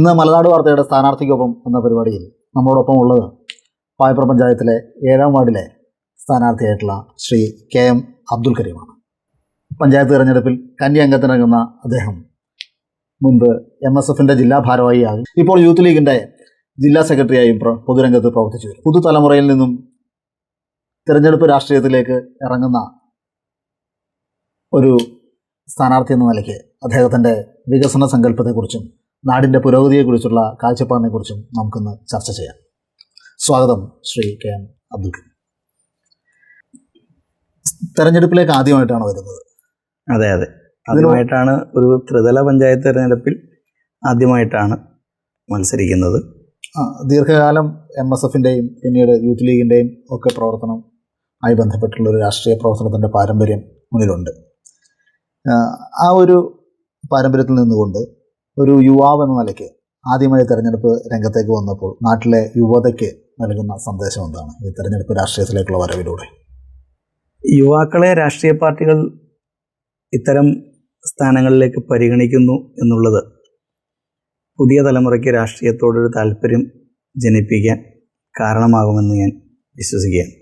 ഇന്ന് മലനാട് വാർത്തയുടെ സ്ഥാനാർത്ഥിക്കൊപ്പം എന്ന പരിപാടിയിൽ നമ്മളോടൊപ്പം ഉള്ളത് പായപ്പുറ പഞ്ചായത്തിലെ ഏഴാം വാർഡിലെ സ്ഥാനാർത്ഥിയായിട്ടുള്ള ശ്രീ കെ എം അബ്ദുൽ കരീമാണ്. പഞ്ചായത്ത് തിരഞ്ഞെടുപ്പിൽ കന്നി അംഗത്തിനിറങ്ങുന്ന അദ്ദേഹം മുൻപ് എം എസ് എഫിന്റെ ജില്ലാ ഭാരവാഹിയാകും ഇപ്പോൾ യൂത്ത് ലീഗിന്റെ ജില്ലാ സെക്രട്ടറിയായും പൊതുരംഗത്ത് പ്രവർത്തിച്ചു വരും. പുതുതലമുറയിൽ നിന്നും തിരഞ്ഞെടുപ്പ് രാഷ്ട്രീയത്തിലേക്ക് ഇറങ്ങുന്ന ഒരു സ്ഥാനാർത്ഥി എന്ന നിലയ്ക്ക് അദ്ദേഹത്തിന്റെ വികസന സങ്കല്പത്തെക്കുറിച്ചും നാടിന്റെ പുരോഗതിയെക്കുറിച്ചുള്ള കാഴ്ചപ്പാടിനെക്കുറിച്ചും നമുക്കിന്ന് ചർച്ച ചെയ്യാം. സ്വാഗതം ശ്രീ കെ എം അബ്ദുൽ തെരഞ്ഞെടുപ്പിലേക്ക് ആദ്യമായിട്ടാണ് വരുന്നത്. അതെ അതെ. ആദ്യമായിട്ടാണ് ഒരു ത്രിതല പഞ്ചായത്ത് തെരഞ്ഞെടുപ്പിൽ ആദ്യമായിട്ടാണ് മത്സരിക്കുന്നത്. ദീർഘകാലം എം എസ് എഫിന്റെയും പിന്നീട് യൂത്ത് ലീഗിന്റെയും ഒക്കെ പ്രവർത്തനം ആയി ബന്ധപ്പെട്ടുള്ള ഒരു രാഷ്ട്രീയ പ്രവർത്തനത്തിന്റെ പാരമ്പര്യം മുന്നിലുണ്ട്. ആ ഒരു പാരമ്പര്യത്തിൽ നിന്നുകൊണ്ട് ഒരു യുവാവ് എന്ന നിലയ്ക്ക് ആദ്യമായി തെരഞ്ഞെടുപ്പ് രംഗത്തേക്ക് വന്നപ്പോൾ നാട്ടിലെ യുവതയ്ക്ക് നൽകുന്ന സന്ദേശം എന്താണ്? ഈ തെരഞ്ഞെടുപ്പ് രാഷ്ട്രീയത്തിലേക്കുള്ള വരവിലൂടെ. യുവാക്കളെ രാഷ്ട്രീയ പാർട്ടികൾ ഇത്തരം സ്ഥാനങ്ങളിലേക്ക് പരിഗണിക്കുന്നു എന്നുള്ളത് പുതിയ തലമുറയ്ക്ക് രാഷ്ട്രീയത്തോടൊരു താല്പര്യം ജനിപ്പിക്കാൻ കാരണമാകുമെന്ന് ഞാൻ വിശ്വസിക്കുകയാണ്.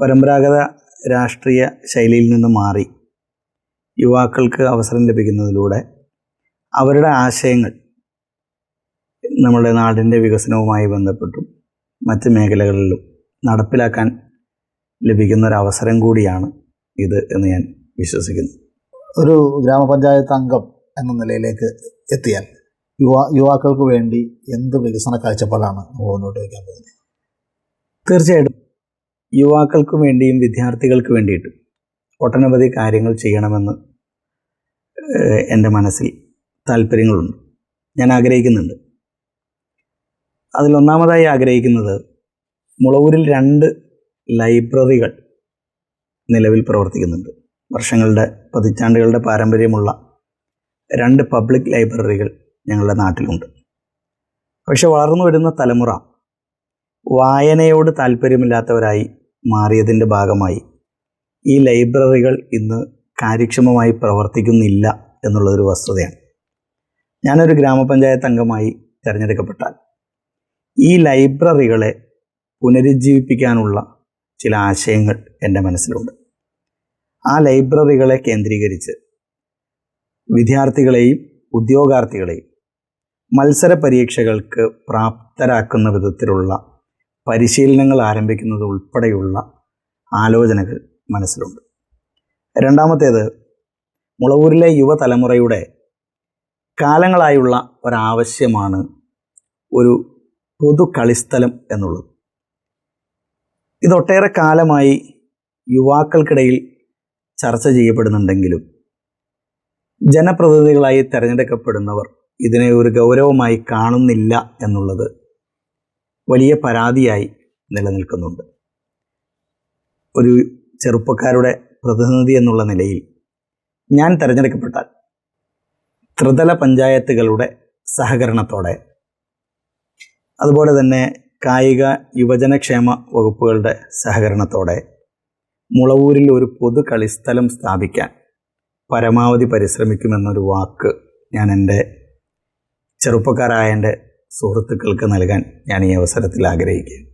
പരമ്പരാഗത രാഷ്ട്രീയ ശൈലിയിൽ നിന്ന് മാറി യുവാക്കൾക്ക് അവസരം ലഭിക്കുന്നതിലൂടെ അവരുടെ ആശയങ്ങൾ നമ്മുടെ നാടിന്റെ വികസനവുമായി ബന്ധപ്പെട്ടും മറ്റ് മേഖലകളിലും നടപ്പിലാക്കാൻ ലഭിക്കുന്ന ഒരു അവസരം കൂടിയാണ് ഇത് എന്ന് ഞാൻ വിശ്വസിക്കുന്നു. ഒരു ഗ്രാമപഞ്ചായത്ത് അംഗം എന്ന നിലയിലേക്ക് എത്തിയാൽ യുവാ യുവാക്കൾക്ക് വേണ്ടി എന്ത് വികസന കാഴ്ചപ്പാടാണ് മുന്നോട്ട് വയ്ക്കാൻ പോകുന്നത്? തീർച്ചയായിട്ടും. യുവാക്കൾക്ക് വേണ്ടിയും വിദ്യാർത്ഥികൾക്ക് വേണ്ടിയിട്ടും ഒട്ടനവധി കാര്യങ്ങൾ ചെയ്യണമെന്ന് എന്റെ മനസ്സിൽ താല്പര്യങ്ങളുണ്ട്. ഞാൻ ആഗ്രഹിക്കുന്നുണ്ട്. അതിലൊന്നാമതായി ആഗ്രഹിക്കുന്നത് മുളവൂരിൽ രണ്ട് ലൈബ്രറികൾ നിലവിൽ പ്രവർത്തിക്കുന്നുണ്ട്. വർഷങ്ങളുടെ പതിറ്റാണ്ടുകളുടെ പാരമ്പര്യമുള്ള രണ്ട് പബ്ലിക് ലൈബ്രറികൾ ഞങ്ങളുടെ നാട്ടിലുണ്ട്. പക്ഷെ വളർന്നു വരുന്ന തലമുറ വായനയോട് താല്പര്യമില്ലാത്തവരായി മാറിയതിന്റെ ഭാഗമായി ഈ ലൈബ്രറികൾ ഇന്ന് കാര്യക്ഷമമായി പ്രവർത്തിക്കുന്നില്ല എന്നുള്ളതൊരു വസ്തുതയാണ്. ഞാനൊരു ഗ്രാമപഞ്ചായത്ത് അംഗമായി തിരഞ്ഞെടുക്കപ്പെട്ടാൽ ഈ ലൈബ്രറികളെ പുനരുജ്ജീവിപ്പിക്കാനുള്ള ചില ആശയങ്ങൾ എന്റെ മനസ്സിലുണ്ട്. ആ ലൈബ്രറികളെ കേന്ദ്രീകരിച്ച് വിദ്യാർത്ഥികളെയും ഉദ്യോഗാർത്ഥികളെയും മത്സര പരീക്ഷകൾക്ക് പ്രാപ്തരാക്കുന്ന വിധത്തിലുള്ള പരിശീലനങ്ങൾ ആരംഭിക്കുന്നത് ഉൾപ്പെടെയുള്ള ആലോചനകൾ മനസ്സിലുണ്ട്. രണ്ടാമത്തേത് മുളവൂരിലെ യുവതലമുറയുടെ കാലങ്ങളായുള്ള ഒരാവശ്യമാണ് ഒരു പൊതു കളിസ്ഥലം എന്നുള്ളത്. ഇതൊട്ടേറെ കാലമായി യുവാക്കൾക്കിടയിൽ ചർച്ച ചെയ്യപ്പെടുന്നുണ്ടെങ്കിലും ജനപ്രതിനിധികളായി തിരഞ്ഞെടുക്കപ്പെടുന്നവർ ഇതിനെ ഒരു ഗൗരവമായി കാണുന്നില്ല എന്നുള്ളത് വലിയ പരാതിയായി നിലനിൽക്കുന്നുണ്ട്. ഒരു ചെറുപ്പക്കാരുടെ പ്രതിനിധി എന്നുള്ള നിലയിൽ ഞാൻ തിരഞ്ഞെടുക്കപ്പെട്ടാൽ ത്രിതല പഞ്ചായത്തുകളുടെ സഹകരണത്തോടെ അതുപോലെ തന്നെ കായിക യുവജനക്ഷേമ വകുപ്പുകളുടെ സഹകരണത്തോടെ മുളവൂരിൽ ഒരു പൊതു കളിസ്ഥലം സ്ഥാപിക്കാൻ പരമാവധി പരിശ്രമിക്കുമെന്നൊരു വാക്ക് ഞാൻ എന്റെ ചെറുപ്പക്കാരായ എന്റെ സുഹൃത്തുക്കൾക്ക് നൽകാൻ ഞാൻ ഈ അവസരത്തിൽ ആഗ്രഹിക്കുകയാണ്.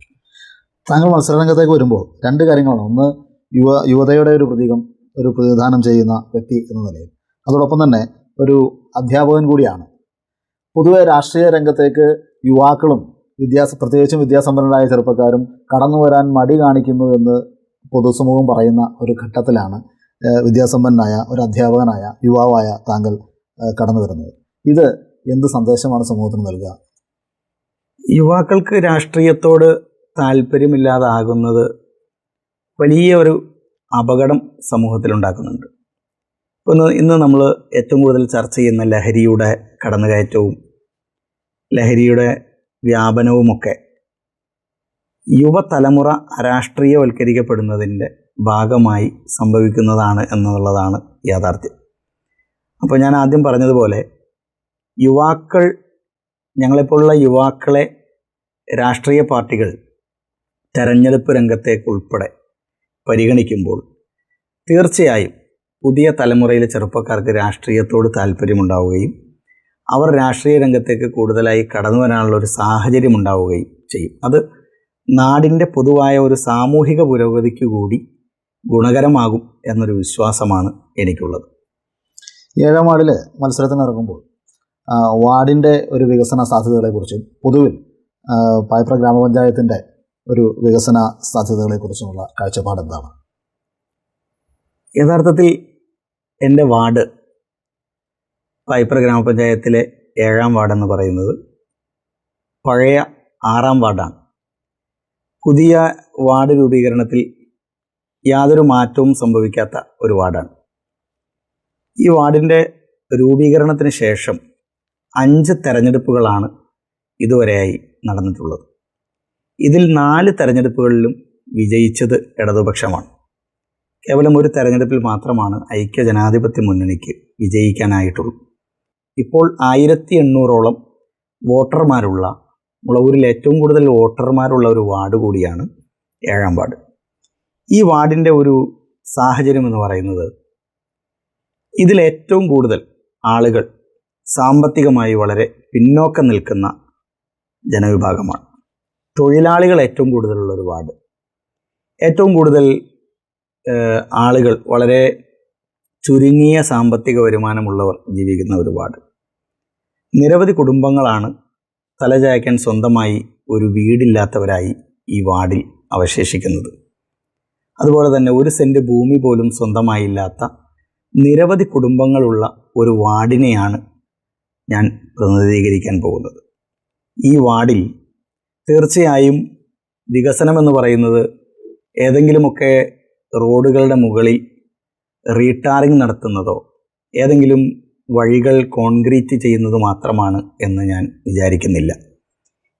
താങ്കൾ മത്സരരംഗത്തേക്ക് വരുമ്പോൾ രണ്ട് കാര്യങ്ങളാണ്. ഒന്ന് യുവ യുവതയുടെ ഒരു പ്രതീകം ഒരു പ്രതിനിധാനം ചെയ്യുന്ന വ്യക്തി എന്ന നിലയിൽ. അതോടൊപ്പം തന്നെ ഒരു അധ്യാപകൻ കൂടിയാണ്. പൊതുവെ രാഷ്ട്രീയ രംഗത്തേക്ക് യുവാക്കളും വിദ്യാസ പ്രത്യേകിച്ചും വിദ്യാസമ്പന്നരായ ചെറുപ്പക്കാരും കടന്നു വരാൻ മടി കാണിക്കുന്നു എന്ന് പൊതുസമൂഹം പറയുന്ന ഒരു ഘട്ടത്തിലാണ് വിദ്യാസമ്പന്നനായ ഒരു അധ്യാപകനായ യുവാവായ താങ്കൾ കടന്നു വരുന്നത്. ഇത് എന്ത് സന്ദേശമാണ് സമൂഹത്തിന് നൽകുക? യുവാക്കൾക്ക് രാഷ്ട്രീയത്തോട് താല്പര്യമില്ലാതാകുന്നത് വലിയ ഒരു അപകടം സമൂഹത്തിലുണ്ടാക്കുന്നുണ്ട്. ഇപ്പോൾ ഇന്ന് ഇന്ന് നമ്മൾ ഏറ്റവും കൂടുതൽ ചർച്ച ചെയ്യുന്ന ലഹരിയുടെ കടന്നുകയറ്റവും ലഹരിയുടെ വ്യാപനവുമൊക്കെ യുവതലമുറ അരാഷ്ട്രീയവൽക്കരിക്കപ്പെടുന്നതിന്റെ ഭാഗമായി സംഭവിക്കുന്നതാണ് എന്നുള്ളതാണ് യാഥാർത്ഥ്യം. അപ്പോൾ ഞാൻ ആദ്യം പറഞ്ഞതുപോലെ യുവാക്കൾ ഞങ്ങളെപ്പോലുള്ള യുവാക്കളെ രാഷ്ട്രീയ പാർട്ടികൾ തെരഞ്ഞെടുപ്പ് രംഗത്തേക്ക് ഉൾപ്പെടെ പരിഗണിക്കുമ്പോൾ തീർച്ചയായും പുതിയ തലമുറയിലെ ചെറുപ്പക്കാർക്ക് രാഷ്ട്രീയത്തോട് താല്പര്യമുണ്ടാവുകയും അവർ രാഷ്ട്രീയ രംഗത്തേക്ക് കൂടുതലായി കടന്നു വരാനുള്ള ഒരു സാഹചര്യം ഉണ്ടാവുകയും ചെയ്യും. അത് നാടിന്റെ പൊതുവായ ഒരു സാമൂഹിക പുരോഗതിക്ക് കൂടി ഗുണകരമാകും എന്നൊരു വിശ്വാസമാണ് എനിക്കുള്ളത്. ഏഴാം വാർഡിൽ മത്സരത്തിനിറങ്ങുമ്പോൾ വാർഡിന്റെ ഒരു വികസന സാധ്യതകളെക്കുറിച്ചും പൊതുവിൽ പായപ്ര ഗ്രാമപഞ്ചായത്തിന്റെ ഒരു വികസന സാധ്യതകളെക്കുറിച്ചുമുള്ള കാഴ്ചപ്പാട് എന്താണ്? യഥാർത്ഥത്തിൽ എന്റെ വാർഡ് പൈപ്പർ ഗ്രാമപഞ്ചായത്തിലെ ഏഴാം വാർഡെന്ന് പറയുന്നത് പഴയ ആറാം വാർഡാണ്. പുതിയ വാർഡ് രൂപീകരണത്തിൽ യാതൊരു മാറ്റവും സംഭവിക്കാത്ത ഒരു വാർഡാണ്. ഈ വാർഡിന്റെ രൂപീകരണത്തിന് ശേഷം അഞ്ച് തെരഞ്ഞെടുപ്പുകളാണ് ഇതുവരെയായി നടന്നിട്ടുള്ളത്. ഇതിൽ നാല് തെരഞ്ഞെടുപ്പുകളിലും വിജയിച്ചത് ഇടതുപക്ഷമാണ്. കേവലം ഒരു തെരഞ്ഞെടുപ്പിൽ മാത്രമാണ് ഐക്യ ജനാധിപത്യ മുന്നണിക്ക് വിജയിക്കാനായിട്ടുള്ളൂ. ഇപ്പോൾ ആയിരത്തി എണ്ണൂറോളം വോട്ടർമാരുള്ള മുളവൂരിൽ ഏറ്റവും കൂടുതൽ വോട്ടർമാരുള്ള ഒരു വാർഡ് കൂടിയാണ് ഏഴാം വാർഡ്. ഈ വാർഡിന്റെ ഒരു സാഹചര്യം എന്ന് പറയുന്നത് ഇതിൽ ഏറ്റവും കൂടുതൽ ആളുകൾ സാമ്പത്തികമായി വളരെ പിന്നോക്കം നിൽക്കുന്ന ജനവിഭാഗമാണ്. തൊഴിലാളികൾ ഏറ്റവും കൂടുതലുള്ള ഒരു വാർഡ്. ഏറ്റവും കൂടുതൽ ആളുകൾ വളരെ ചുരുങ്ങിയ സാമ്പത്തിക വരുമാനമുള്ളവർ ജീവിക്കുന്ന ഒരു വാർഡ്. നിരവധി കുടുംബങ്ങളാണ് തലചായ്ക്കാൻ സ്വന്തമായി ഒരു വീടില്ലാത്തവരായി ഈ വാർഡിൽ അവശേഷിക്കുന്നത്. അതുപോലെ തന്നെ ഒരു സെന്റ് ഭൂമി പോലും സ്വന്തമായില്ലാത്ത നിരവധി കുടുംബങ്ങളുള്ള ഒരു വാർഡിനെയാണ് ഞാൻ പ്രതിനിധീകരിക്കാൻ പോകുന്നത്. ഈ വാർഡിൽ തീർച്ചയായും വികസനം എന്ന് പറയുന്നത് ഏതെങ്കിലുമൊക്കെ റോഡുകളുടെ മുകളിൽ റീടാറിങ് നടത്തുന്നതോ ഏതെങ്കിലും വഴികൾ കോൺക്രീറ്റ് ചെയ്യുന്നത് മാത്രമാണ് എന്ന് ഞാൻ വിചാരിക്കുന്നില്ല.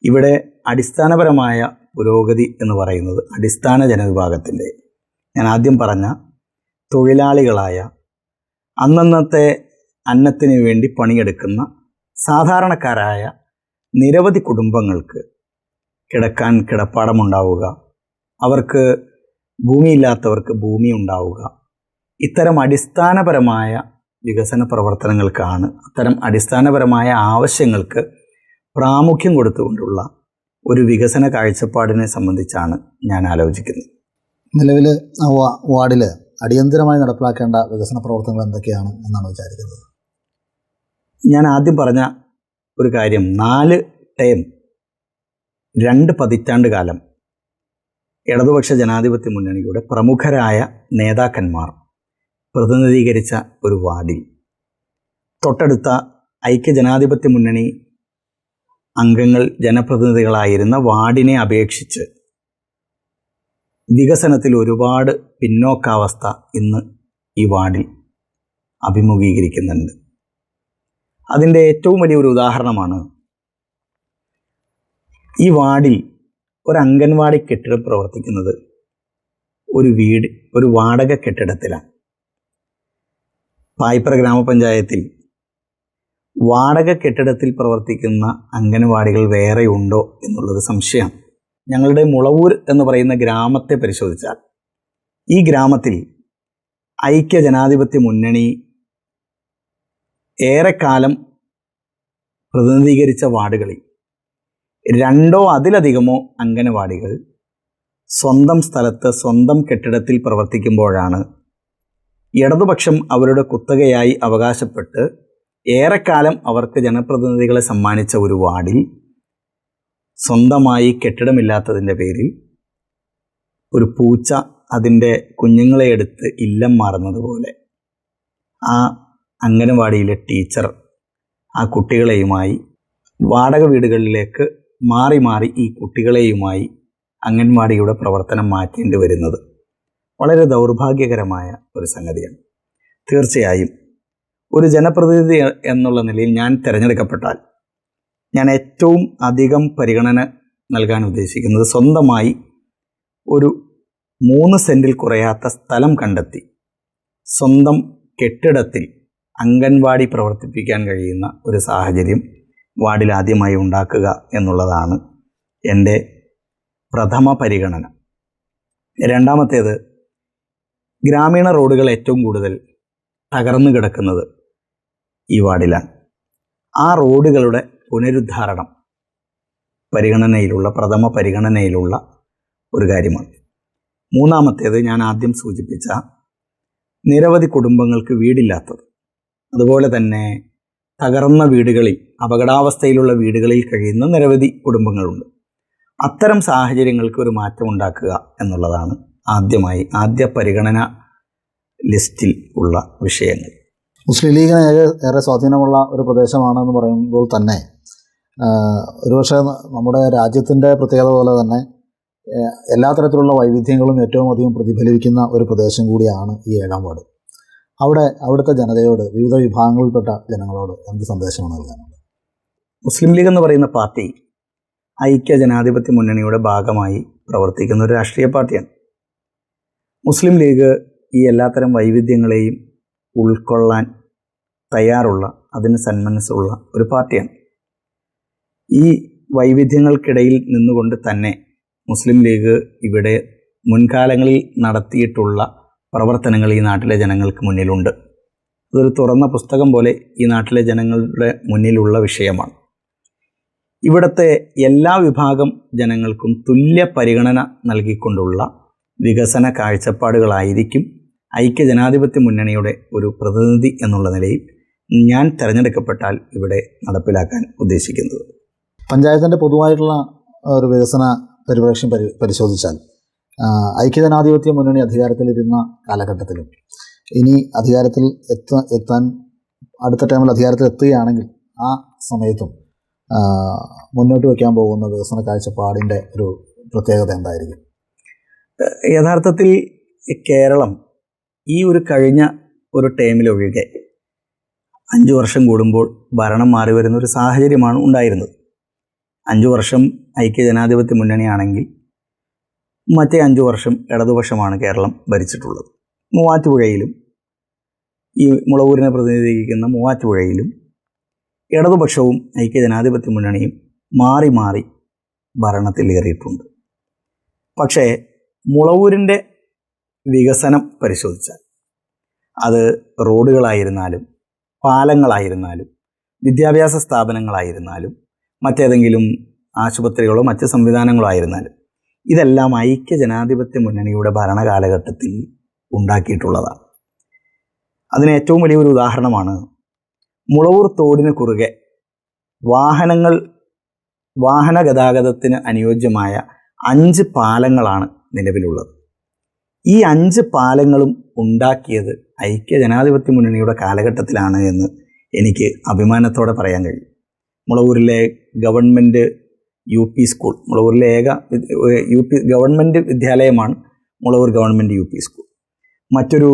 ഇവിടെ അടിസ്ഥാനപരമായ പുരോഗതി എന്ന് പറയുന്നത് അടിസ്ഥാന ജനവിഭാഗത്തിന്റെ ഞാൻ ആദ്യം പറഞ്ഞ തൊഴിലാളികളായ അന്നന്നത്തെ അന്നത്തിന് വേണ്ടി പണിയെടുക്കുന്ന സാധാരണക്കാരായ നിരവധി കുടുംബങ്ങൾക്ക് കിടക്കാൻ കിടപ്പാടമുണ്ടാവുക. അവർക്ക് ഭൂമിയില്ലാത്തവർക്ക് ഭൂമി ഉണ്ടാവുക ഇത്തരം അടിസ്ഥാനപരമായ വികസന പ്രവർത്തനങ്ങൾക്കാണ് അത്തരം അടിസ്ഥാനപരമായ ആവശ്യങ്ങൾക്ക് പ്രാമുഖ്യം കൊടുത്തുകൊണ്ടുള്ള ഒരു വികസന കാഴ്ചപ്പാടിനെ സംബന്ധിച്ചാണ് ഞാൻ ആലോചിക്കുന്നത്. നിലവിൽ വാർഡിൽ അടിയന്തരമായി നടപ്പിലാക്കേണ്ട വികസന പ്രവർത്തനങ്ങൾ എന്തൊക്കെയാണ് എന്നാണ് വിചാരിക്കുന്നത്? ഞാൻ ആദ്യം പറഞ്ഞ ഒരു കാര്യം നാല് ടേം രണ്ട് പതിറ്റാണ്ട് കാലം ഇടതുപക്ഷ ജനാധിപത്യ മുന്നണിയുടെ പ്രമുഖരായ നേതാക്കന്മാർ പ്രതിനിധീകരിച്ച ഒരു വാർഡിൽ. തൊട്ടടുത്ത ഐക്യ ജനാധിപത്യ മുന്നണി അംഗങ്ങൾ ജനപ്രതിനിധികളായിരുന്ന വാർഡിനെ അപേക്ഷിച്ച് വികസനത്തിൽ ഒരുപാട് പിന്നോക്കാവസ്ഥ ഇന്ന് ഈ വാർഡിൽ അഭിമുഖീകരിക്കുന്നുണ്ട്. അതിന്റെ ഏറ്റവും വലിയൊരു ഉദാഹരണമാണ് ഈ വാർഡിൽ ഒരു അംഗൻവാടി കെട്ടിടം പ്രവർത്തിക്കുന്നത് ഒരു വീട് ഒരു വാടക കെട്ടിടത്തിലാണ്. പായ്പ്ര ഗ്രാമപഞ്ചായത്തിൽ വാടക കെട്ടിടത്തിൽ പ്രവർത്തിക്കുന്ന അംഗൻവാടികൾ വേറെ ഉണ്ടോ എന്നുള്ളത് സംശയമാണ്. ഞങ്ങളുടെ മുളവൂർ എന്ന് പറയുന്ന ഗ്രാമത്തെ പരിശോധിച്ചാൽ ഈ ഗ്രാമത്തിൽ ഐക്യ ജനാധിപത്യ മുന്നണി ഏറെക്കാലം പ്രതിനിധീകരിച്ച വാർഡുകളിൽ രണ്ടോ അതിലധികമോ അംഗനവാടികൾ സ്വന്തം സ്ഥലത്ത് സ്വന്തം കെട്ടിടത്തിൽ പ്രവർത്തിക്കുമ്പോഴാണ് ഇടതുപക്ഷം അവരുടെ കുത്തകയായി അവകാശപ്പെട്ട് ഏറെക്കാലം അവർക്ക് ജനപ്രതിനിധികളെ സമ്മാനിച്ച ഒരു വാർഡിൽ സ്വന്തമായി കെട്ടിടമില്ലാത്തതിന്റെ പേരിൽ ഒരു പൂച്ച അതിന്റെ കുഞ്ഞുങ്ങളെ എടുത്ത് ഇല്ലം മാറുന്നത് പോലെ ആ അംഗനവാടിയിലെ ടീച്ചർ ആ കുട്ടികളെയുമായി വാടക വീടുകളിലേക്ക് മാറി മാറി ഈ കുട്ടികളെയുമായി അംഗൻവാടിയുടെ പ്രവർത്തനം മാറ്റേണ്ടി വരുന്നത് വളരെ ദൗർഭാഗ്യകരമായ ഒരു സംഗതിയാണ്. തീർച്ചയായും ഒരു ജനപ്രതിനിധി എന്നുള്ള നിലയിൽ ഞാൻ തിരഞ്ഞെടുക്കപ്പെട്ടാൽ ഞാൻ ഏറ്റവും അധികം പരിഗണന നൽകാൻ ഉദ്ദേശിക്കുന്നത് സ്വന്തമായി ഒരു മൂന്ന് സെന്റിൽ കുറയാത്ത സ്ഥലം കണ്ടെത്തി സ്വന്തം കെട്ടിടത്തിൽ അംഗൻവാടി പ്രവർത്തിപ്പിക്കാൻ കഴിയുന്ന ഒരു സാഹചര്യം വാർഡിൽ ആദ്യമായി ഉണ്ടാക്കുക എന്നുള്ളതാണ് എന്റെ പ്രഥമ പരിഗണന. രണ്ടാമത്തേത് ഗ്രാമീണ റോഡുകൾ ഏറ്റവും കൂടുതൽ തകർന്നു കിടക്കുന്നത് ഈ വാർഡിലാണ്. ആ റോഡുകളുടെ പുനരുദ്ധാരണം പരിഗണനയിലുള്ള പ്രഥമ പരിഗണനയിലുള്ള ഒരു കാര്യമാണ്. മൂന്നാമത്തേത് ഞാൻ ആദ്യം സൂചിപ്പിച്ച നിരവധി കുടുംബങ്ങൾക്ക് വീടില്ലാത്തത്. അതുപോലെ തന്നെ തകർന്ന വീടുകളിൽ അപകടാവസ്ഥയിലുള്ള വീടുകളിൽ കഴിയുന്ന നിരവധി കുടുംബങ്ങളുണ്ട്. അത്തരം സാഹചര്യങ്ങൾക്ക് ഒരു മാറ്റം ഉണ്ടാക്കുക എന്നുള്ളതാണ് ആദ്യമായി ആദ്യ പരിഗണന ലിസ്റ്റിൽ ഉള്ള വിഷയങ്ങൾ. മുസ്ലിം ലീഗിന് ഏറെ- സ്വാധീനമുള്ള ഒരു പ്രദേശമാണെന്ന് പറയുമ്പോൾ തന്നെ ഒരുപക്ഷെ നമ്മുടെ രാജ്യത്തിന്റെ പ്രത്യേകത പോലെ തന്നെ എല്ലാ തരത്തിലുള്ള വൈവിധ്യങ്ങളും ഏറ്റവും അധികം പ്രതിഫലിക്കുന്ന ഒരു പ്രദേശം കൂടിയാണ് ഈ ഏഴാം വാർഡ്. അവിടെ അവിടുത്തെ ജനതയോട് വിവിധ വിഭാഗങ്ങളിൽപ്പെട്ട ജനങ്ങളോട് എന്ത് സന്ദേശമാണ് നൽകാനുള്ളത് മുസ്ലിം ലീഗ് എന്ന് പറയുന്ന പാർട്ടി ഐക്യ ജനാധിപത്യ മുന്നണിയുടെ ഭാഗമായി പ്രവർത്തിക്കുന്ന ഒരു രാഷ്ട്രീയ പാർട്ടിയാണ്. മുസ്ലിം ലീഗ് ഈ എല്ലാത്തരം വൈവിധ്യങ്ങളെയും ഉൾക്കൊള്ളാൻ തയ്യാറുള്ള അതിന് സന്മനസ്സുള്ള ഒരു പാർട്ടിയാണ്. ഈ വൈവിധ്യങ്ങൾക്കിടയിൽ നിന്നുകൊണ്ട് തന്നെ മുസ്ലിം ലീഗ് ഇവിടെ മുൻകാലങ്ങളിൽ നടത്തിയിട്ടുള്ള പ്രവർത്തനങ്ങൾ ഈ നാട്ടിലെ ജനങ്ങൾക്ക് മുന്നിലുണ്ട്. അതൊരു തുറന്ന പുസ്തകം പോലെ ഈ നാട്ടിലെ ജനങ്ങളുടെ മുന്നിലുള്ള വിഷയമാണ്. ഇവിടുത്തെ എല്ലാ വിഭാഗം ജനങ്ങൾക്കും തുല്യ പരിഗണന നൽകിക്കൊണ്ടുള്ള വികസന കാഴ്ചപ്പാടുകളായിരിക്കും ഐക്യ ജനാധിപത്യ മുന്നണിയുടെ ഒരു പ്രതിനിധി എന്നുള്ള നിലയിൽ ഞാൻ തിരഞ്ഞെടുക്കപ്പെട്ടാൽ ഇവിടെ നടപ്പിലാക്കാൻ ഉദ്ദേശിക്കുന്നത്. പഞ്ചായത്തിന്റെ പൊതുവായിട്ടുള്ള ഒരു വികസന പരിപ്രേക്ഷ്യം പരി പരിശോധിച്ചാൽ ഐക്യജനാധിപത്യ മുന്നണി അധികാരത്തിലിരുന്ന കാലഘട്ടത്തിലും. ഇനി അധികാരത്തിൽ എത്ത എത്താൻ അടുത്ത ടൈമിൽ അധികാരത്തിൽ എത്തുകയാണെങ്കിൽ ആ സമയത്തും മുന്നോട്ട് വയ്ക്കാൻ പോകുന്ന വികസന കാഴ്ചപ്പാടിന്റെ ഒരു പ്രത്യേകത എന്തായിരിക്കും? യഥാർത്ഥത്തിൽ കേരളം ഈ ഒരു കഴിഞ്ഞ ഒരു ടൈമിലൊഴികെ അഞ്ചു വർഷം കൂടുമ്പോൾ ഭരണം മാറി വരുന്ന ഒരു സാഹചര്യമാണ് ഉണ്ടായിരുന്നത്. അഞ്ചു വർഷം ഐക്യ ജനാധിപത്യ മുന്നണിയാണെങ്കിൽ മറ്റേ അഞ്ചു വർഷം ഇടതുപക്ഷമാണ് കേരളം ഭരിച്ചിട്ടുള്ളത്. മൂവാറ്റുപുഴയിലും ഈ മുളവൂരിനെ പ്രതിനിധീകരിക്കുന്ന മൂവാറ്റുപുഴയിലും ഇടതുപക്ഷവും ഐക്യ ജനാധിപത്യ മുന്നണിയും മാറി മാറി ഭരണത്തിലേറിയിട്ടുണ്ട് പക്ഷേ മുളവൂരിന്റെ വികസനം പരിശോധിച്ചാൽ അത് റോഡുകളായിരുന്നാലും പാലങ്ങളായിരുന്നാലും വിദ്യാഭ്യാസ സ്ഥാപനങ്ങളായിരുന്നാലും മറ്റേതെങ്കിലും ആശുപത്രികളോ മറ്റ് സംവിധാനങ്ങളോ ആയിരുന്നാലും ഇതെല്ലാം ഐക്യ ജനാധിപത്യ മുന്നണിയുടെ ഭരണകാലഘട്ടത്തിൽ ഉണ്ടാക്കിയിട്ടുള്ളതാണ്. അതിന് ഏറ്റവും വലിയൊരു ഉദാഹരണമാണ് മുളവൂർ തോടിന് കുറുകെ വാഹനങ്ങൾ വാഹന ഗതാഗതത്തിന് അനുയോജ്യമായ അഞ്ച് പാലങ്ങളാണ് നിലവിലുള്ളത്. ഈ അഞ്ച് പാലങ്ങളും ഉണ്ടാക്കിയത് ഐക്യ ജനാധിപത്യ മുന്നണിയുടെ കാലഘട്ടത്തിലാണ് എന്ന് എനിക്ക് അഭിമാനത്തോടെ പറയാൻ കഴിയും. മുളവൂരിലെ ഗവൺമെന്റ് യു പി സ്കൂൾ മുളവൂരിലെ ഏക U P government വിദ്യാലയമാണ് Mulavoor government U P school മറ്റൊരു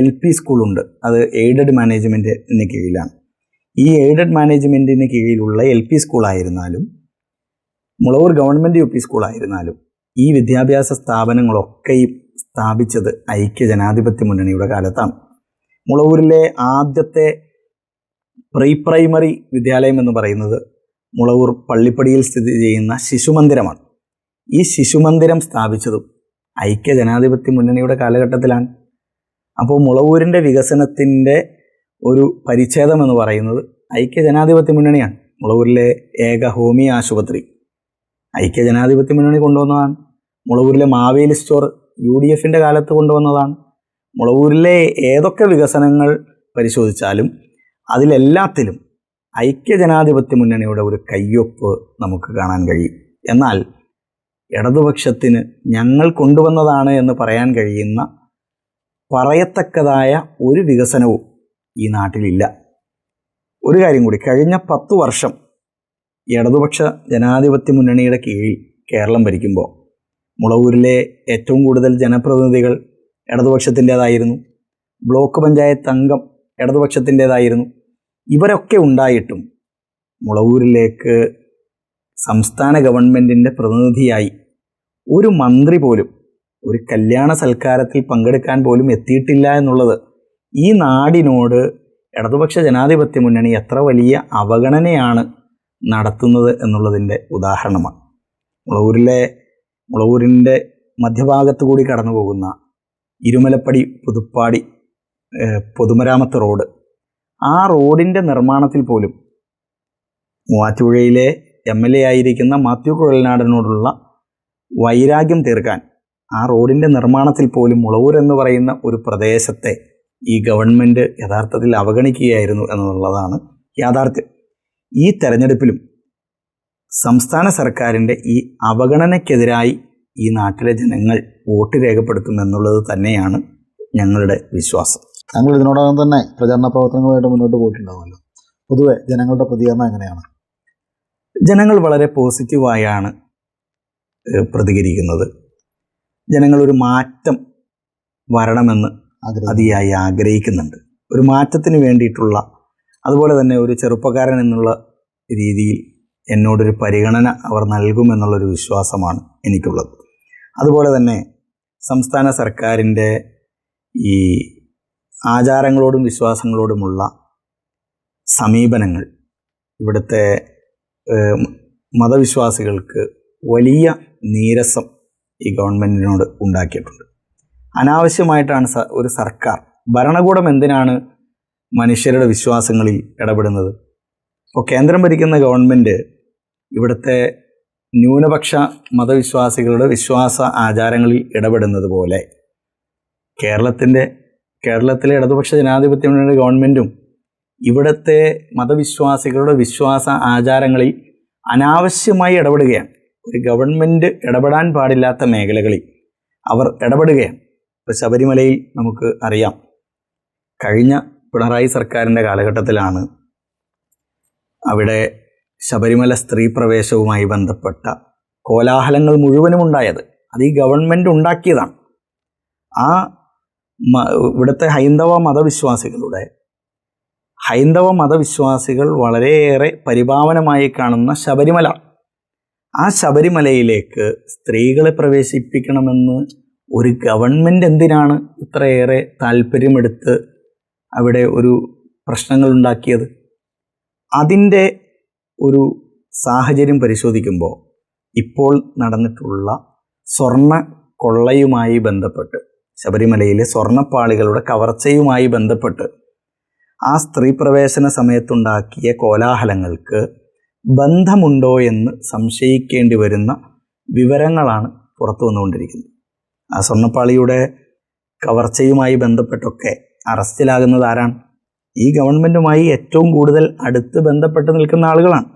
എൽ പി സ്കൂളുണ്ട് അത് എയ്ഡഡ് മാനേജ്മെന്റിന് കീഴിലാണ്. ഈ എയ്ഡഡ് മാനേജ്മെന്റിന് കീഴിലുള്ള എൽ പി സ്കൂളായിരുന്നാലും മുളവൂർ ഗവൺമെന്റ് യു പി സ്കൂളായിരുന്നാലും ഈ വിദ്യാഭ്യാസ സ്ഥാപനങ്ങളൊക്കെയും സ്ഥാപിച്ചത് ഐക്യ ജനാധിപത്യ മുന്നണിയുടെ കാലത്താണ്. മുളവൂരിലെ ആദ്യത്തെ പ്രീ പ്രൈമറി വിദ്യാലയം എന്ന് പറയുന്നത് മുളവൂർ പള്ളിപ്പടിയിൽ സ്ഥിതി ചെയ്യുന്ന ശിശുമന്ദിരമാണ്. ഈ ശിശുമന്ദിരം സ്ഥാപിച്ചതും ഐക്യ ജനാധിപത്യ മുന്നണിയുടെ കാലഘട്ടത്തിലാണ്. അപ്പോൾ മുളവൂരിന്റെ വികസനത്തിന്റെ ഒരു പരിച്ഛേദം എന്ന് പറയുന്നത് ഐക്യ ജനാധിപത്യ മുന്നണിയാണ്. മുളവൂരിലെ ഏക ഹോമിയ ആശുപത്രി. ഐക്യ ജനാധിപത്യ മുന്നണി കൊണ്ടുവന്നതാണ്. മുളവൂരിലെ മാവേലി സ്റ്റോർ യു ഡി എഫിന്റെ കാലത്ത് കൊണ്ടുവന്നതാണ്. മുളവൂരിലെ ഏതൊക്കെ വികസനങ്ങൾ പരിശോധിച്ചാലും അതിലെല്ലാത്തിലും ഐക്യ ജനാധിപത്യ മുന്നണിയുടെ ഒരു കയ്യൊപ്പ് നമുക്ക് കാണാൻ കഴിയും. എന്നാൽ ഇടതുപക്ഷത്തിന് ഞങ്ങൾ കൊണ്ടുവന്നതാണ് എന്ന് പറയാൻ കഴിയുന്ന പറയത്തക്കതായ ഒരു വികസനവും ഈ നാട്ടിലില്ല. ഒരു കാര്യം കൂടി കഴിഞ്ഞ പത്ത് വർഷം ഇടതുപക്ഷ ജനാധിപത്യ മുന്നണിയുടെ കീഴിൽ കേരളം ഭരിക്കുമ്പോൾ മുളവൂരിലെ ഏറ്റവും കൂടുതൽ ജനപ്രതിനിധികൾ ഇടതുപക്ഷത്തിന്റേതായിരുന്നു. ബ്ലോക്ക് പഞ്ചായത്ത് അംഗം ഇടതുപക്ഷത്തിന്റേതായിരുന്നു. ഇവരൊക്കെ ഉണ്ടായിട്ടും മുളവൂരിലേക്ക് സംസ്ഥാന ഗവൺമെന്റിന്റെ പ്രതിനിധിയായി ഒരു മന്ത്രി പോലും ഒരു കല്യാണ സൽക്കാരത്തിൽ പങ്കെടുക്കാൻ പോലും എത്തിയിട്ടില്ല എന്നുള്ളത് ഈ നാടിനോട് ഇടതുപക്ഷ ജനാധിപത്യ മുന്നണി എത്ര വലിയ അവഗണനയാണ് നടത്തുന്നത് എന്നുള്ളതിന്റെ ഉദാഹരണമാണ്. മുളവൂരിലെ മുളവൂരിന്റെ മധ്യഭാഗത്തു കൂടി കടന്നു പോകുന്ന ഇരുമലപ്പടി പുതുപ്പാടി പൊതുമരാമത്ത് റോഡ് ആ റോഡിന്റെ നിർമ്മാണത്തിൽ പോലും മൂവാറ്റുപുഴയിലെ എം എൽ എ ആയിരിക്കുന്ന മാത്യു കുഴൽനാടനോടുള്ള വൈരാഗ്യം തീർക്കാൻ ആ റോഡിന്റെ നിർമ്മാണത്തിൽ പോലും മുളവൂർ എന്ന് പറയുന്ന ഒരു പ്രദേശത്തെ ഈ ഗവൺമെന്റ് യഥാർത്ഥത്തിൽ അവഗണിക്കുകയായിരുന്നു എന്നുള്ളതാണ് യാഥാർത്ഥ്യം. ഈ തെരഞ്ഞെടുപ്പിലും സംസ്ഥാന സർക്കാരിന്റെ ഈ അവഗണനയ്ക്കെതിരായി ഈ നാട്ടിലെ ജനങ്ങൾ വോട്ട് രേഖപ്പെടുത്തുമെന്നുള്ളത് തന്നെയാണ് ഞങ്ങളുടെ വിശ്വാസം. താങ്കൾ ഇതിനോടകം തന്നെ പ്രചാരണ പ്രവർത്തനങ്ങളുമായിട്ട് മുന്നോട്ട് പോയിട്ടുണ്ടാവുമല്ലോ. പൊതുവെ ജനങ്ങളുടെ പ്രതികരണം എങ്ങനെയാണ്? ജനങ്ങൾ വളരെ പോസിറ്റീവായാണ് പ്രതികരിക്കുന്നത്. ജനങ്ങൾ ഒരു മാറ്റം വരണമെന്ന് അതിയായി ആഗ്രഹിക്കുന്നുണ്ട്. ഒരു മാറ്റത്തിന് വേണ്ടിയിട്ടുള്ള അതുപോലെ തന്നെ ഒരു ചെറുപ്പക്കാരൻ എന്നുള്ള രീതിയിൽ എന്നോടൊരു പരിഗണന അവർ നൽകുമെന്നുള്ളൊരു വിശ്വാസമാണ് എനിക്കുള്ളത്. അതുപോലെ തന്നെ സംസ്ഥാന സർക്കാരിന്റെ ഈ ആചാരങ്ങളോടും വിശ്വാസങ്ങളോടുമുള്ള സമീപനങ്ങൾ. ഇവിടുത്തെ മതവിശ്വാസികൾക്ക് വലിയ നീരസം ഈ ഗവൺമെന്റിനോട് ഉണ്ടാക്കിയിട്ടുണ്ട്. അനാവശ്യമായിട്ടാണ് ഒരു സർക്കാർ ഭരണകൂടം എന്തിനാണ് മനുഷ്യരുടെ വിശ്വാസങ്ങളിൽ ഇടപെടുന്നത്? ഇപ്പോൾ കേന്ദ്രം ഭരിക്കുന്ന ഗവൺമെന്റ് ഇവിടുത്തെ ന്യൂനപക്ഷ മതവിശ്വാസികളുടെ വിശ്വാസ ആചാരങ്ങളിൽ ഇടപെടുന്നത് പോലെ കേരളത്തിന്റെ കേരളത്തിലെ ഇടതുപക്ഷ ജനാധിപത്യ മുന്നണിയുടെ ഗവൺമെന്റും ഇവിടുത്തെ മതവിശ്വാസികളുടെ വിശ്വാസ ആചാരങ്ങളിൽ അനാവശ്യമായി ഇടപെടുകയാണ്. ഒരു ഗവൺമെന്റ് ഇടപെടാൻ പാടില്ലാത്ത മേഖലകളിൽ അവർ ഇടപെടുകയാണ്. ഇപ്പോൾ ശബരിമലയിൽ നമുക്ക് അറിയാം. കഴിഞ്ഞ പിണറായി സർക്കാരിന്റെ കാലഘട്ടത്തിലാണ് അവിടെ ശബരിമല സ്ത്രീ പ്രവേശവുമായി ബന്ധപ്പെട്ട കോലാഹലങ്ങൾ മുഴുവനും ഉണ്ടായത്. അത് ഈ ഗവൺമെന്റ് ഉണ്ടാക്കിയതാണ്. ആ ഇവിടുത്തെ ഹൈന്ദവ മതവിശ്വാസികളുടെ ഹൈന്ദവ മതവിശ്വാസികൾ വളരെയേറെ പരിഭാവനമായി കാണുന്ന ശബരിമല. ആ ശബരിമലയിലേക്ക് സ്ത്രീകളെ പ്രവേശിപ്പിക്കണമെന്ന് ഒരു ഗവൺമെന്റ് എന്തിനാണ് ഇത്രയേറെ താല്പര്യമെടുത്ത് അവിടെ ഒരു പ്രശ്നങ്ങൾ ഉണ്ടാക്കിയത്? അതിന്റെ ഒരു സാഹചര്യം പരിശോധിക്കുമ്പോൾ ഇപ്പോൾ നടന്നിട്ടുള്ള സ്വർണ കൊള്ളയുമായി ബന്ധപ്പെട്ട് ശബരിമലയിലെ സ്വർണപ്പാളികളുടെ കവർച്ചയുമായി ബന്ധപ്പെട്ട് ആ സ്ത്രീ പ്രവേശന സമയത്തുണ്ടാക്കിയ കോലാഹലങ്ങൾക്ക് ബന്ധമുണ്ടോ എന്ന് സംശയിക്കേണ്ടി വരുന്ന വിവരങ്ങളാണ് പുറത്തു വന്നുകൊണ്ടിരിക്കുന്നത്. ആ സ്വർണപ്പാളിയുടെ കവർച്ചയുമായി ബന്ധപ്പെട്ടൊക്കെ അറസ്റ്റിലാകുന്നത് ആരാണ്? ഈ ഗവൺമെന്റുമായി ഏറ്റവും കൂടുതൽ അടുത്ത് ബന്ധപ്പെട്ട് നിൽക്കുന്ന ആളുകളാണ്.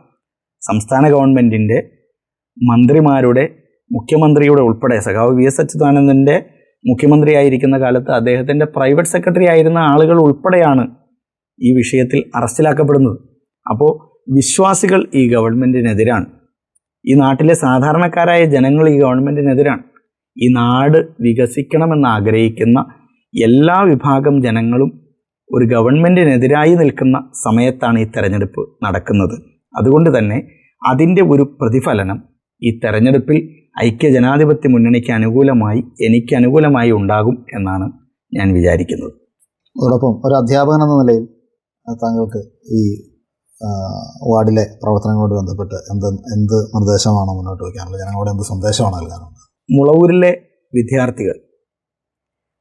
സംസ്ഥാന ഗവൺമെന്റിന്റെ മന്ത്രിമാരുടെ മുഖ്യമന്ത്രിയുടെ ഉൾപ്പെടെ സഖാവ് വി എസ് അച്യുതാനന്ദന്റെ മുഖ്യമന്ത്രിയായിരിക്കുന്ന കാലത്ത് അദ്ദേഹത്തിന്റെ പ്രൈവറ്റ് സെക്രട്ടറി ആയിരുന്ന ആളുകൾ ഉൾപ്പെടെയാണ് ഈ വിഷയത്തിൽ അറസ്റ്റിലാക്കപ്പെടുന്നത്. അപ്പോൾ വിശ്വാസികൾ ഈ ഗവൺമെന്റിനെതിരാണ് ഈ നാട്ടിലെ സാധാരണക്കാരായ ജനങ്ങൾ ഈ ഗവൺമെന്റിനെതിരാണ് ഈ നാട് വികസിക്കണമെന്ന് ആഗ്രഹിക്കുന്ന എല്ലാ വിഭാഗം ജനങ്ങളും ഒരു ഗവൺമെന്റിനെതിരായി നിൽക്കുന്ന സമയത്താണ് ഈ തെരഞ്ഞെടുപ്പ് നടക്കുന്നത്. അതുകൊണ്ട് തന്നെ അതിന്റെ ഒരു പ്രതിഫലനം ഈ തെരഞ്ഞെടുപ്പിൽ ഐക്യ ജനാധിപത്യ മുന്നണിക്ക് അനുകൂലമായി എനിക്ക് അനുകൂലമായി ഉണ്ടാകും എന്നാണ് ഞാൻ വിചാരിക്കുന്നത്. അതോടൊപ്പം ഒരു അധ്യാപകൻ എന്ന നിലയിൽ താങ്കൾക്ക് ഈ വാർഡിലെ പ്രവർത്തനങ്ങളോട് ബന്ധപ്പെട്ട് എന്ത് എന്ത് നിർദ്ദേശമാണ് മുന്നോട്ട് വയ്ക്കാനുള്ളത്? ജനങ്ങളോട് എന്ത് സന്ദേശമാണ് നൽകാനുള്ളത്? മുളവൂരിലെ വിദ്യാർത്ഥികൾ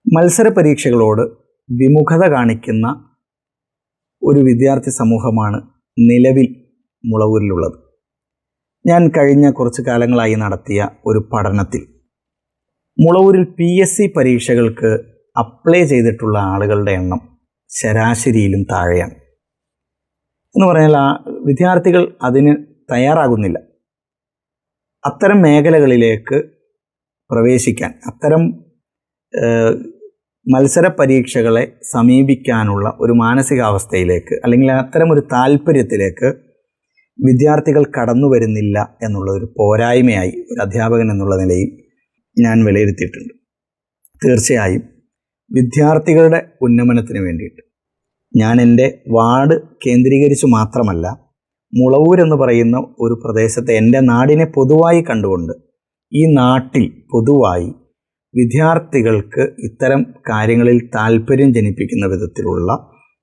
മത്സര പരീക്ഷകളോട് വിമുഖത കാണിക്കുന്ന ഒരു വിദ്യാർത്ഥി സമൂഹമാണ് നിലവിൽ മുളവൂരിലുള്ളത്. ഞാൻ കഴിഞ്ഞ കുറച്ച് കാലങ്ങളായി നടത്തിയ ഒരു പഠനത്തിൽ മുളവൂരിൽ പി എസ് സി പരീക്ഷകൾക്ക് അപ്ലൈ ചെയ്തിട്ടുള്ള ആളുകളുടെ എണ്ണം ശരാശരിയിലും താഴെയാണ്. എന്ന് പറഞ്ഞാൽ ആ വിദ്യാർത്ഥികൾ അതിന് തയ്യാറാകുന്നില്ല. അത്തരം മേഖലകളിലേക്ക് പ്രവേശിക്കാൻ അത്തരം മത്സര പരീക്ഷകളെ സമീപിക്കാനുള്ള ഒരു മാനസികാവസ്ഥയിലേക്ക് അല്ലെങ്കിൽ അത്തരം ഒരു താല്പര്യത്തിലേക്ക് വിദ്യാർത്ഥികൾ കടന്നു വരുന്നില്ല എന്നുള്ള ഒരു പോരായ്മയായി ഒരു അധ്യാപകൻ എന്നുള്ള നിലയിൽ ഞാൻ വിലയിരുത്തിയിട്ടുണ്ട്. തീർച്ചയായും വിദ്യാർത്ഥികളുടെ ഉന്നമനത്തിന് വേണ്ടിയിട്ട്. ഞാൻ എന്റെ വാർഡ് കേന്ദ്രീകരിച്ചു മാത്രമല്ല മുളവൂർ എന്ന് പറയുന്ന ഒരു പ്രദേശത്തെ എന്റെ നാടിനെ പൊതുവായി കണ്ടുകൊണ്ട് ഈ നാട്ടിൽ പൊതുവായി വിദ്യാർത്ഥികൾക്ക് ഇത്തരം കാര്യങ്ങളിൽ താല്പര്യം ജനിപ്പിക്കുന്ന വിധത്തിലുള്ള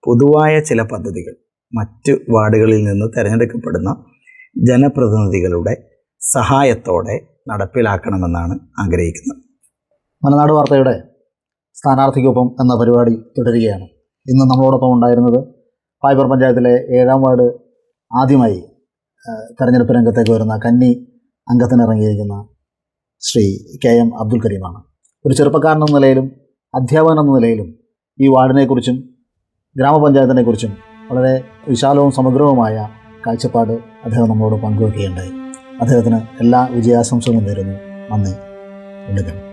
പൊതുവായ ചില പദ്ധതികൾ. മറ്റ് വാർഡുകളിൽ നിന്ന് തിരഞ്ഞെടുക്കപ്പെടുന്ന ജനപ്രതിനിധികളുടെ സഹായത്തോടെ നടപ്പിലാക്കണമെന്നാണ് ആഗ്രഹിക്കുന്നത്. മലനാട് വാർത്തയുടെ സ്ഥാനാർത്ഥിക്കൊപ്പം എന്ന പരിപാടി തുടരുകയാണ്. ഇന്ന് നമ്മളോടൊപ്പം ഉണ്ടായിരുന്നത് പായ്പർ പഞ്ചായത്തിലെ ഏഴാം വാർഡ് ആദ്യമായി തെരഞ്ഞെടുപ്പ് രംഗത്തേക്ക് വരുന്ന കന്നി അംഗത്തിനിറങ്ങിയിരിക്കുന്ന ശ്രീ കെ എം അബ്ദുൽ കരീമാണ്. ഒരു ചെറുപ്പക്കാരൻ എന്ന നിലയിലും അധ്യാപകൻ എന്ന നിലയിലും ഈ വാർഡിനെക്കുറിച്ചും ഗ്രാമപഞ്ചായത്തിനെക്കുറിച്ചും വളരെ വിശാലവും സമഗ്രവുമായ കാഴ്ചപ്പാട് അദ്ദേഹം നമ്മളോട് പങ്കുവെക്കുകയുണ്ടായി. അദ്ദേഹത്തിന് എല്ലാ വിജയാശംസകളും നേരുന്നു. നന്ദി. ഉണ്ണിക്കൻ